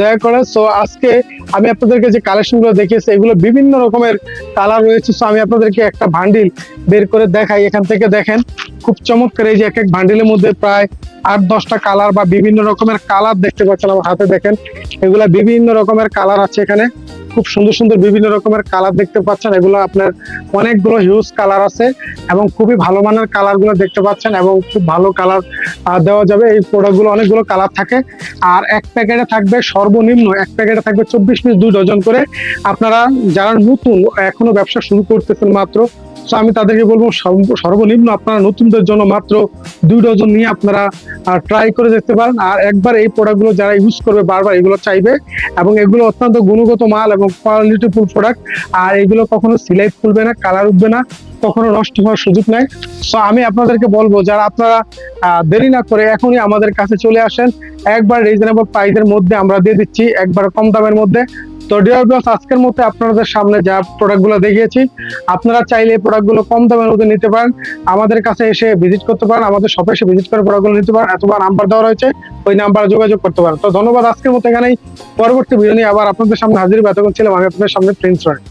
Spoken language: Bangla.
দয়া করে সো আজকে আমি আপনাদেরকে যে কালেকশনগুলো দেখিয়েছি, এগুলো বিভিন্ন রকমের কালার রয়েছে সো আমি আপনাদেরকে একটা ভান্ডিল বের করে দেখাই। এখান থেকে দেখেন, খুব চমৎকার এই যে এক এক ভান্ডিলের মধ্যে প্রায় আট, দশটা কালার বা বিভিন্ন রকমের কালার দেখতে পাচ্ছেন আমার হাতে, দেখেন। এগুলা বিভিন্ন রকমের কালার আছে এখানে। খুব সুন্দর সুন্দর বিভিন্ন রকমের কালার দেখতে পাচ্ছেন। এগুলো আপনার অনেকগুলো হিউজ কালার আছে এবং খুবই ভালো মানের কালারগুলো দেখতে পাচ্ছেন এবং খুব ভালো কালার দেওয়া যাবে। এই প্রোডাক্টগুলো অনেকগুলো কালার থাকে। আর এক প্যাকেটে থাকবে সর্বনিম্ন, এক প্যাকেটে থাকবে চব্বিশ পিস দুই ডজন করে। আপনারা যারা নতুন, এখনও ব্যবসা শুরু করতেছেন মাত্র তো আমি তাদেরকে বলব সর্বনিম্ন আপনারা নতুনদের জন্য মাত্র দুই ডজন নিয়ে আপনারা ট্রাই করে দেখতে পারেন। আর একবার এই প্রোডাক্টগুলো যারা ইউজ করবে, বারবার এগুলো চাইবে। এবং এগুলো অত্যন্ত গুণগত মাল এবং কোয়ালিটিফুল প্রোডাক্ট আর এগুলো কখনো সিলাই খুলবে না কালার উঠবে না, কখনো নষ্ট হওয়ার সুযোগ নাই। সো আমি আপনাদেরকে বলব, যারা আপনারা দেরি না করে এখনই আমাদের কাছে চলে আসেন। একবার রিজনেবল প্রাইসের মধ্যে আমরা দিয়ে দিচ্ছি, একবার কম দামের মধ্যে। তো ডিয়ার ভিউয়ার্স আজকের মধ্যে আপনাদের সামনে যা প্রোডাক্টগুলো দেখিয়েছি, আপনারা চাইলে এই প্রোডাক্টগুলো কম দামের মধ্যে নিতে পারেন। আমাদের কাছে এসে ভিজিট করতে পারেন, আমাদের শপে এসে ভিজিট করে প্রোডাক্টগুলো নিতে পারেন এতবার নাম্বার দেওয়া রয়েছে, ওই নাম্বারে যোগাযোগ করতে পারেন। তো ধন্যবাদ আজকের মতো এখানেই। পরবর্তী ভিডিও নিয়ে আবার আপনাদের সামনে হাজির ব্যতক্ষণ ছিলাম আমি আপনাদের সামনে প্রিন্স রয়